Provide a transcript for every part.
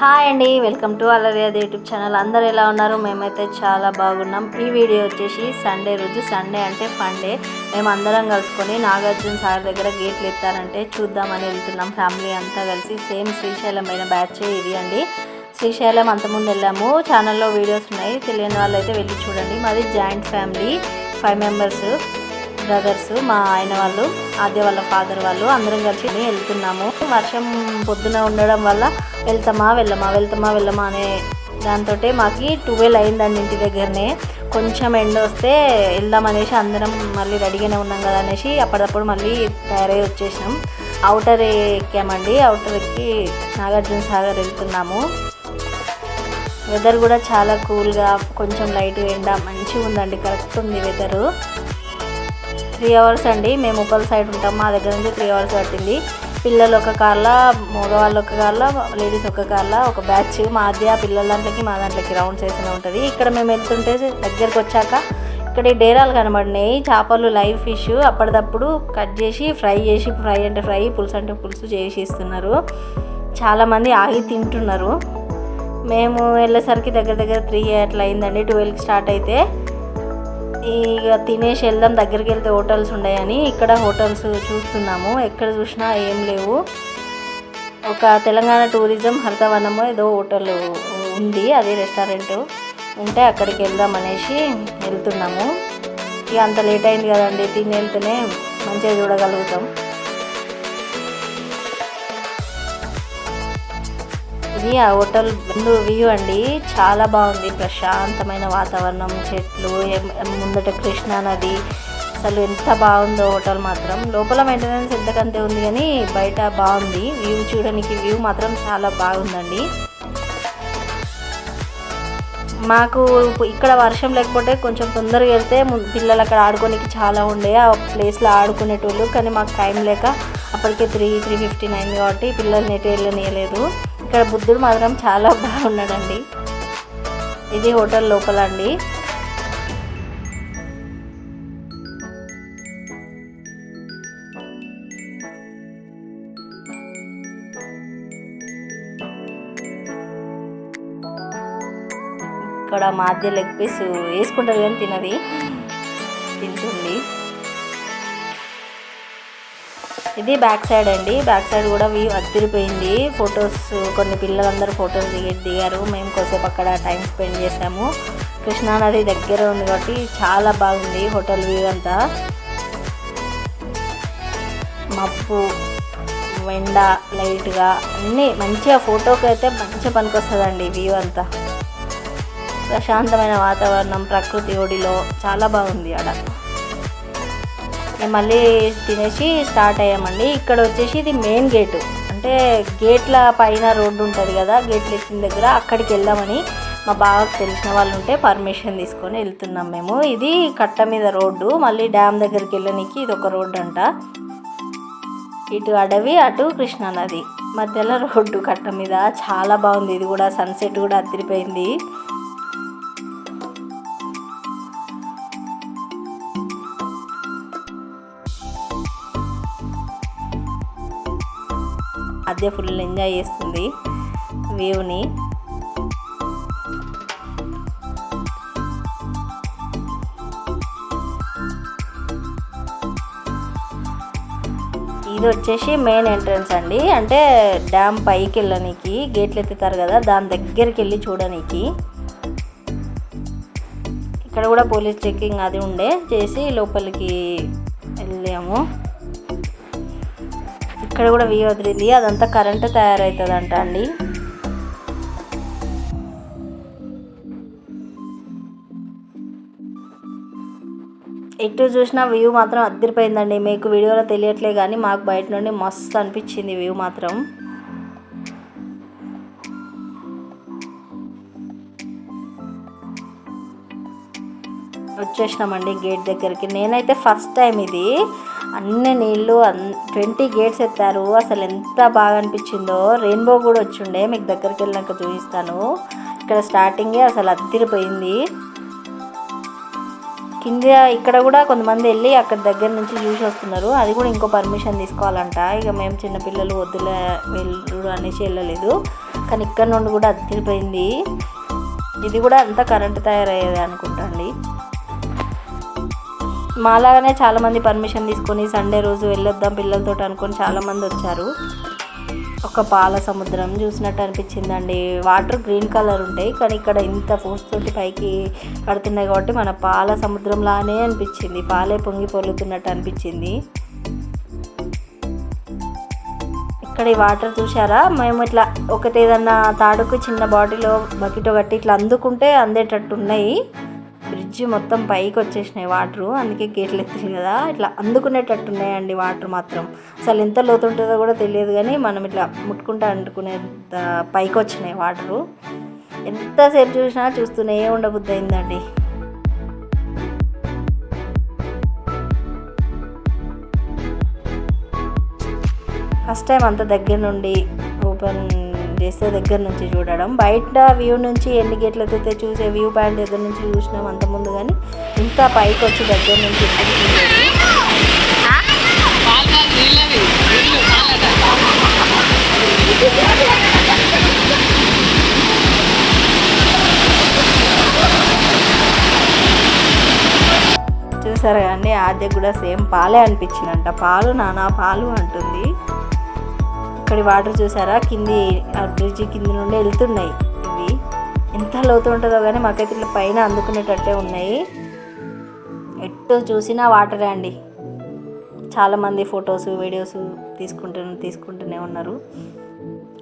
Hi అండి welcome to అలరియాద్ YouTube channel. అందరు ఎలా ఉన్నారు? మేమైతే చాలా బాగున్నాం. ఈ వీడియో వచ్చేసి సండే రోజు. సండే అంటే ఫండే మేము అందరం కలుసుకొని నాగార్జున సార్ దగ్గర గేట్లు ఎత్తారంటే చూద్దామని వెళ్తున్నాం. ఫ్యామిలీ అంతా కలిసి సేమ్ శ్రీశైలం అయిన బ్యాచ్ ఇది అండి. శ్రీశైలం అంతకుముందు వెళ్ళాము. ఛానల్లో వీడియోస్ ఉన్నాయి. తెలియని వాళ్ళు అయితే వెళ్ళి చూడండి. మాది joint family five members. Brothers మా ఆయన వాళ్ళు ఆద్య వాళ్ళ ఫాదర్ వాళ్ళు అందరం కలిసి వెళ్తున్నాము. వర్షం పొద్దున ఉండడం వల్ల వెళ్తామా వెళ్ళమా వెళ్తామా వెళ్ళమా అనే దాంతో మాకు ట్వెల్వ్ అయిందండి ఇంటి దగ్గరనే. కొంచెం ఎండ వస్తే వెళ్దాం అనేసి అందరం మళ్ళీ రెడీగానే ఉన్నాం కదా అనేసి అప్పటికప్పుడు మళ్ళీ తయారై వచ్చేసినాం. అవుటర్ ఎక్కామండి. అవుటర్ ఎక్కి నాగార్జున సాగర్ వెళ్తున్నాము. వెదర్ కూడా చాలా కూల్గా కొంచెం లైట్ ఎండ మంచిగా ఉందండి కరెక్ట్ ఉంది వెదరు త్రీ అవర్స్ అండి. మేము ఉప్పల్ సైడ్ ఉంటాం. మా దగ్గర నుంచి త్రీ అవర్స్ పట్టింది. పిల్లలు ఒక కార్లా మగవాళ్ళు ఒక కార్లా లేడీస్ ఒక కార్లా ఒక బ్యాచ్. మా ఆ పిల్లల దాంట్లోకి మా దాంట్లోకి రౌండ్స్ వేసిన ఉంటుంది. ఇక్కడ మేము వెళ్తుంటే దగ్గరకు వచ్చాక ఇక్కడ డేరాలు కనబడినాయి. చేపలు లైవ్ ఫిష్ అప్పటిదప్పుడు కట్ చేసి ఫ్రై చేసి ఫ్రై అంటే ఫ్రై పులుసు అంటే పులుసు చేసి ఇస్తున్నారు. చాలామంది ఆగి తింటున్నారు. మేము వెళ్ళేసరికి దగ్గర దగ్గర త్రీ అట్లా అయిందండి. ట్వెల్వ్కి స్టార్ట్ అయితే ఇక తినేసి వెళ్దాం దగ్గరికి వెళ్తే హోటల్స్ ఉన్నాయని ఇక్కడ హోటల్స్ చూస్తున్నాము. ఎక్కడ చూసినా ఏం లేవు. ఒక తెలంగాణ టూరిజం హరితవనము ఏదో హోటల్ ఉంది అదే రెస్టారెంట్. ఉంటే అక్కడికి వెళ్దాం అనేసి వెళ్తున్నాము. ఇక అంత లేట్ అయింది కదండి తిని వెళ్తేనే మంచిగా చూడగలుగుతాం. ఇది ఆ హోటల్ ముందు వ్యూ అండి. చాలా బాగుంది. ప్రశాంతమైన వాతావరణం చెట్లు ముందట కృష్ణా నది. అసలు ఎంత బాగుందో హోటల్ మాత్రం. లోపల మెయింటెనెన్స్ ఎంతకంతే ఉంది కానీ బయట బాగుంది. వ్యూ చూడడానికి వ్యూ మాత్రం చాలా బాగుందండి. మాకు ఇక్కడ వర్షం లేకపోతే కొంచెం తొందరగా వెళ్తే పిల్లలు అక్కడ ఆడుకోనికి చాలా ఉండే. ఆ ప్లేస్లో ఆడుకునేటోళ్ళు కానీ మాకు టైం లేక అప్పటికే త్రీ త్రీ ఫిఫ్టీన్ అయింది కాబట్టి పిల్లల్ని ఎటు వెళ్ళనియలేదు. ఇక్కడ బుద్ధుడు మాత్రం చాలా బాగున్నాడండి. ఇది హోటల్ లోపల అండి. ఇక్కడ మాధ్య లెగ్ పీస్ వేసుకుంటారు కానీ తినది. తింటుంది. ఇది బ్యాక్ సైడ్ అండి. బ్యాక్ సైడ్ కూడా వ్యూ అదిరిపోయింది ఫొటోస్ కొన్ని పిల్లలందరూ ఫొటోస్ దిగి దిగారు. మేము కొద్దిసేపు అక్కడ టైం స్పెండ్ చేసాము కృష్ణానది దగ్గర ఉంది కాబట్టి చాలా బాగుంది హోటల్ వ్యూ అంతా. మబ్బు వెండ లైట్గా అన్నీ మంచిగా ఫోటోకి అయితే మంచిగా పనికొస్తుందండి వ్యూ అంతా. ప్రశాంతమైన వాతావరణం ప్రకృతి ఒడిలో చాలా బాగుంది ఆడ. మళ్ళీ తినేసి స్టార్ట్ అయ్యామండి. ఇక్కడ వచ్చేసి ఇది మెయిన్ గేటు. అంటే గేట్ల పైన రోడ్డు ఉంటుంది కదా గేట్లు ఎక్కిన దగ్గర అక్కడికి వెళ్దామని మా బావకు తెలిసిన వాళ్ళు ఉంటే పర్మిషన్ తీసుకొని వెళ్తున్నాం మేము. ఇది కట్ట మీద రోడ్డు మళ్ళీ డ్యామ్ దగ్గరికి వెళ్ళడానికి ఇది ఒక రోడ్డు అంట. ఇటు అడవి అటు కృష్ణానది మధ్యలో రోడ్డు కట్ట మీద. చాలా బాగుంది. ఇది కూడా సన్సెట్ కూడా అదిరిపోయింది. అదే ఫుల్ ఎంజాయ్ చేస్తుంది వ్యూని. ఇది వచ్చేసి మెయిన్ ఎంట్రన్స్ అండి. అంటే డ్యామ్ పైకి వెళ్ళనీకి గేట్లు ఎత్తుతారు కదా దాని దగ్గరికి వెళ్ళి చూడడానికి ఇక్కడ కూడా పోలీస్ చెక్కింగ్ అది ఉండే చేసి లోపలికి వెళ్ళాము. ఇక్కడ కూడా వ్యూ వదిలింది. అదంతా కరెంట్ తయారవుతుందంట అండి. ఎటు చూసినా వ్యూ మాత్రం అద్దరిపోయిందండి. మీకు వీడియోలో తెలియట్లే కానీ మాకు బయట నుండి మస్తు అనిపించింది వ్యూ మాత్రం. వచ్చేసినామండి గేట్ దగ్గరికి. నేనైతే ఫస్ట్ టైం ఇది. అన్ని నీళ్ళు అన్ ట్వంటీ గేట్స్ ఎత్తారు. అసలు ఎంత బాగా అనిపించిందో. రెయిన్బో కూడా వచ్చిండే. మీకు దగ్గరికి వెళ్ళాక చూపిస్తాను. ఇక్కడ స్టార్టింగే అసలు అద్దిరిపోయింది. కింద ఇక్కడ కూడా కొంతమంది వెళ్ళి అక్కడ దగ్గర నుంచి చూసి వస్తున్నారు. అది కూడా ఇంకో పర్మిషన్ తీసుకోవాలంట. ఇక మేము చిన్నపిల్లలు వద్దులే వెళ్ళరు అనేసి వెళ్ళలేదు. కానీ ఇక్కడ నుండి కూడా అదిరిపోయింది ఇది కూడా అంతా కరెంటు తయారయ్యేది అనుకుంటా అండి. మాలాగానే చాలామంది పర్మిషన్ తీసుకొని సండే రోజు వెళ్ళొద్దాం పిల్లలతో అనుకొని చాలామంది వచ్చారు. ఒక పాల సముద్రం చూసినట్టు అనిపించిందండి. వాటర్ గ్రీన్ కలర్ ఉంటాయి కానీ ఇక్కడ ఇంత ఫోర్స్ తోటి పైకి పడుతున్నాయి కాబట్టి మన పాల సముద్రంలానే అనిపించింది. పాలే పొంగి పొలుతున్నట్టు అనిపించింది. ఇక్కడ ఈ వాటర్ చూసారా మేము ఇట్లా ఒకటి ఏదన్నా తాడుకు చిన్న బాటిలో బకెట్ కట్టి ఇట్లా అందుకుంటే అందేటట్టు ఉన్నాయి. బ్రిడ్జ్ మొత్తం పైకి వచ్చేసినాయి వాటర్. అందుకే గేట్లు ఎత్తారు కదా. ఇట్లా అందుకునేటట్టు ఉన్నాయండి వాటర్ మాత్రం. అసలు ఎంత లోతు ఉంటుందో కూడా తెలియదు కానీ మనం ఇట్లా ముట్టుకుంటా అంటుకునే పైకి వచ్చినాయి వాటరు. ఎంతసేపు చూసినా చూస్తూనే ఉండబుద్ధి అయిందండి ఫస్ట్ టైం అంత దగ్గర నుండి ఓపెన్ చేస్తే దగ్గర నుంచి చూడడం. బయట వ్యూ నుంచి ఎన్ని గేట్లు ఎత్తితే చూసే వ్యూ పాయింట్ దగ్గర నుంచి చూసినాం అంత ముందు కానీ ఇంకా పైకి వచ్చి దగ్గర నుంచి చూసారు కానీ ఆద్య కూడా సేమ్ పాలే అనిపించిందంట. పాలు నానా పాలు అంటుంది. అక్కడి వాటర్ చూసారా? కింది ఆ బ్రిడ్జి కింది నుండి వెళ్తున్నాయి. ఇవి. ఎంత లోతు ఉంటుందో కానీ మాకైతే ఇట్లా పైన అందుకునేటట్టే ఉన్నాయి. ఎటు చూసినా వాటరే అండి. చాలామంది ఫొటోస్ వీడియోస్ తీసుకుంటూ తీసుకుంటూనే ఉన్నారు.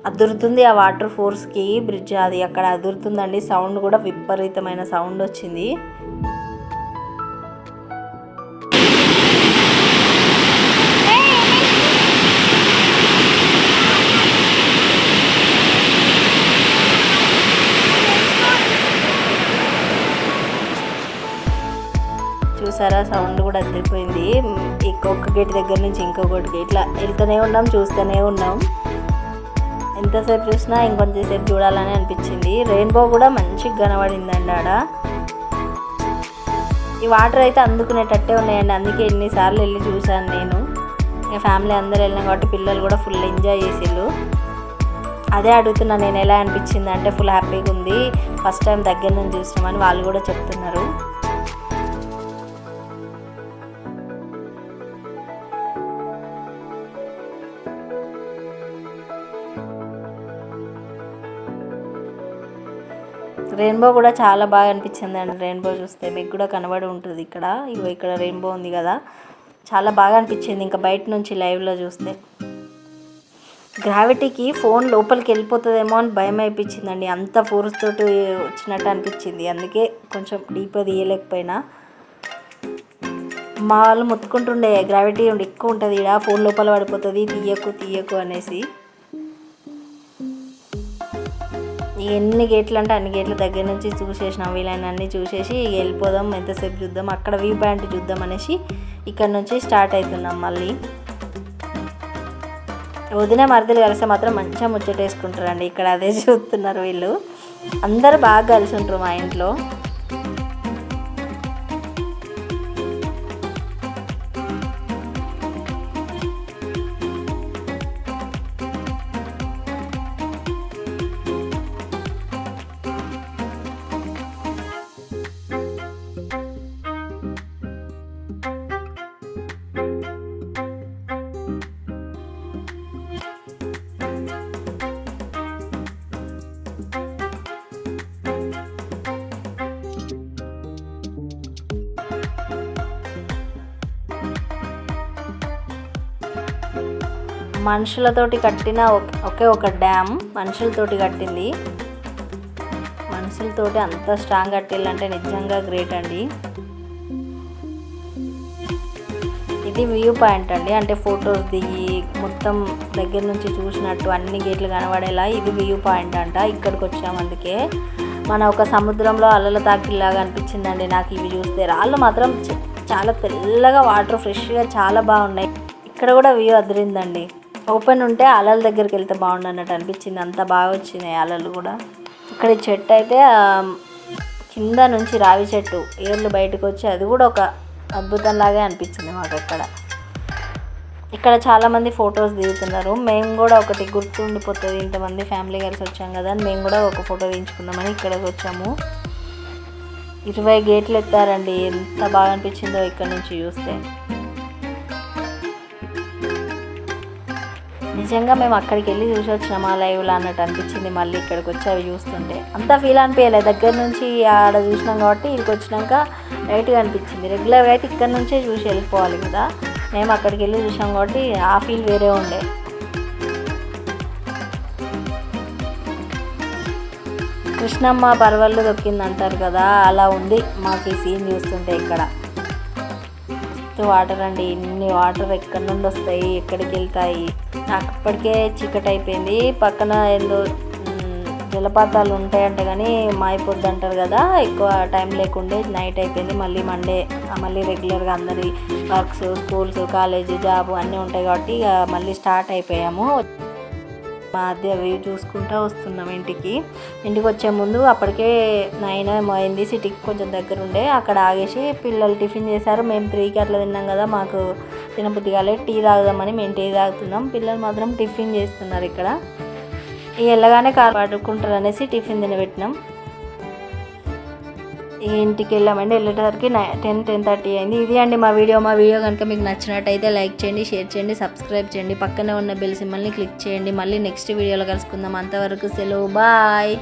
అదురుతుంది ఆ వాటర్ ఫోర్స్కి బ్రిడ్జ్ అది. అక్కడ అదురుతుందండి. సౌండ్ కూడా విపరీతమైన సౌండ్ వచ్చింది. చూసారా? సౌండ్ కూడా అదిరిపోయింది. ఇంకొక గేట్ దగ్గర నుంచి ఇంకొకటి ఇట్లా వెళ్తూనే ఉన్నాం చూస్తూనే ఉన్నాం. ఎంతసేపు చూసినా ఇంకొంచెంసేపు చూడాలని అనిపించింది. రెయిన్బో కూడా మంచిగా కనబడిందండి ఆడ. ఈ వాటర్ అయితే అందుకునేటట్టే ఉన్నాయండి. అందుకే ఎన్నిసార్లు వెళ్ళి చూశాను నేను. ఇంకా ఫ్యామిలీ అందరు వెళ్ళినాం కాబట్టి పిల్లలు కూడా ఫుల్ ఎంజాయ్ చేసిళ్ళు. అదే అడుగుతున్నా నేను ఎలా అనిపించింది అంటే ఫుల్ హ్యాపీగా ఉంది. ఫస్ట్ టైం దగ్గర నుంచి చూసినామని వాళ్ళు కూడా చెప్తున్నారు. రెయిన్బో కూడా చాలా బాగా అనిపించింది అండి. రెయిన్బో చూస్తే మీకు కూడా కనబడి ఉంటుంది ఇక్కడ. ఇగో ఇక్కడ రెయిన్బో ఉంది కదా. చాలా బాగా అనిపించింది. ఇంకా బయట నుంచి లైవ్లో చూస్తే. గ్రావిటీకి ఫోన్ లోపలికి వెళ్ళిపోతుందేమో అని భయం అయిపించిందండి. అంత ఫోర్స్ తోటి వచ్చినట్టు అనిపించింది. అందుకే కొంచెం డీప్గా తీయలేకపోయినా. మా వాళ్ళు మొత్తుకుంటుండే గ్రావిటీ ఎక్కువ ఉంటుంది ఇక్కడ ఫోన్ లోపల పడిపోతుంది. తీయకు తీయకు అనేసి. ఎన్ని గేట్లు అంటే అన్ని గేట్ల దగ్గర నుంచి చూసేసినాం. వీళ్ళని అన్ని చూసేసి వెళ్ళిపోదాం ఎంతసేపు చూద్దాం అక్కడ వ్యూ పాయింట్ చూద్దాం అనేసి ఇక్కడ నుంచి స్టార్ట్ అవుతున్నాం మళ్ళీ. వదిన మరదలు కలిస్తే మాత్రం మంచిగా ముచ్చటేసుకుంటారండి. ఇక్కడ అదే చూస్తున్నారు వీళ్ళు. అందరు బాగా కలిసి ఉంటారు మా ఇంట్లో. మనుషులతోటి కట్టిన ఒకే ఒక డ్యామ్ మనుషులతోటి కట్టింది. మనుషులతోటి అంత స్ట్రాంగ్ కట్టిల్లంటే నిజంగా గ్రేట్ అండి. ఇది వ్యూ పాయింట్ అండి. అంటే ఫొటోస్ దిగి మొత్తం దగ్గర నుంచి చూసినట్టు అన్ని గేట్లు కనబడేలా ఇది వ్యూ పాయింట్ అంట. ఇక్కడికి వచ్చాము అందుకే. మన ఒక సముద్రంలో అలల తాకిలాగా అనిపించిందండి నాకు ఇవి చూస్తే. రాళ్ళు మాత్రం చాలా తెల్లగా వాటర్ ఫ్రెష్గా చాలా బాగున్నాయి. ఇక్కడ కూడా వ్యూ అదిరిందండి. ఓపెన్ ఉంటే అలల దగ్గరికి వెళ్తే బాగుండు అన్నట్టు అనిపించింది. అంత బాగా వచ్చినాయి అలలు కూడా. ఇక్కడ ఈ చెట్టు అయితే కింద నుంచి రావి చెట్టు ఏర్లు బయటకు వచ్చి అది కూడా ఒక అద్భుతంలాగే అనిపించింది మాకు అక్కడ. ఇక్కడ చాలామంది ఫొటోస్ దిగుతున్నారు. మేము కూడా ఒకటి గుర్తుండిపోతుంది ఇంతమంది ఫ్యామిలీ కలిసి వచ్చాం కదా అని మేము కూడా ఒక ఫోటో తీయించుకుందామని ఇక్కడికి వచ్చాము. ఇరవై గేట్లు ఎత్తారండి. ఎంత బాగా అనిపించిందో ఇక్కడ నుంచి చూస్తే. నిజంగా మేము అక్కడికి వెళ్ళి చూసి వచ్చినామా లైవ్లో అన్నట్టు అనిపించింది. మళ్ళీ ఇక్కడికి వచ్చి అవి చూస్తుంటే అంత ఫీల్ అనిపించలేదు. దగ్గర నుంచి ఆడ చూసినాం కాబట్టి ఇక్కడికి వచ్చినాక లైట్గా అనిపించింది. రెగ్యులర్గా అయితే ఇక్కడ నుంచే చూసి వెళ్ళిపోవాలి కదా. మేము అక్కడికి వెళ్ళి చూసాం కాబట్టి ఆ ఫీల్ వేరే ఉండే. కృష్ణమ్మ పర్వళ్ళు దొక్కింది అంటారు కదా అలా ఉంది మాకు ఈ సీన్ చూస్తుంటే ఇక్కడ. మస్తు వాటర్ అండి. ఇన్ని వాటర్ ఎక్కడి నుండి వస్తాయి ఎక్కడికి వెళ్తాయి? నాకు అప్పటికే చీకటి అయిపోయింది. పక్కన ఏదో జలపాతాలు ఉంటాయంట కానీ మాయిపోద్ది అంటారు కదా. ఎక్కువ టైం లేకుండే నైట్ అయిపోయింది. మళ్ళీ మండే మళ్ళీ రెగ్యులర్గా అందరి వర్క్స్ స్కూల్స్ కాలేజీ జాబ్ అన్నీ ఉంటాయి కాబట్టి ఇక మళ్ళీ స్టార్ట్ అయిపోయాము. మధ్య అవి చూసుకుంటూ వస్తున్నాం ఇంటికి. ఇంటికి వచ్చే ముందు అప్పటికే నైన్ ఏమో అయింది సిటీకి కొంచెం దగ్గర ఉండే అక్కడ ఆగేసి పిల్లలు టిఫిన్ చేశారు. మేము త్రీకి అట్లా తిన్నాం కదా మాకు తినబుద్ధి కాలేదు టీ తాగుదామని మేము టీ తాగుతున్నాం. పిల్లలు మాత్రం టిఫిన్ చేస్తున్నారు ఇక్కడ. ఇక వెళ్ళగానే కారు పడుకుంటారు అనేసి టిఫిన్ తినబెట్టినాం. ఇంటికి వెళ్ళామండి. వెళ్ళేసరికి నై టెన్ టెన్ థర్టీ అయింది. ఇది అండి మా వీడియో. మా వీడియో కనుక మీకు నచ్చినట్టయితే లైక్ చేయండి షేర్ చేయండి సబ్స్క్రైబ్ చేయండి. పక్కనే ఉన్న బెల్ సింబల్ని క్లిక్ చేయండి. మళ్ళీ నెక్స్ట్ వీడియోలో కలుసుకుందాం. అంతవరకు సెలవు. బాయ్.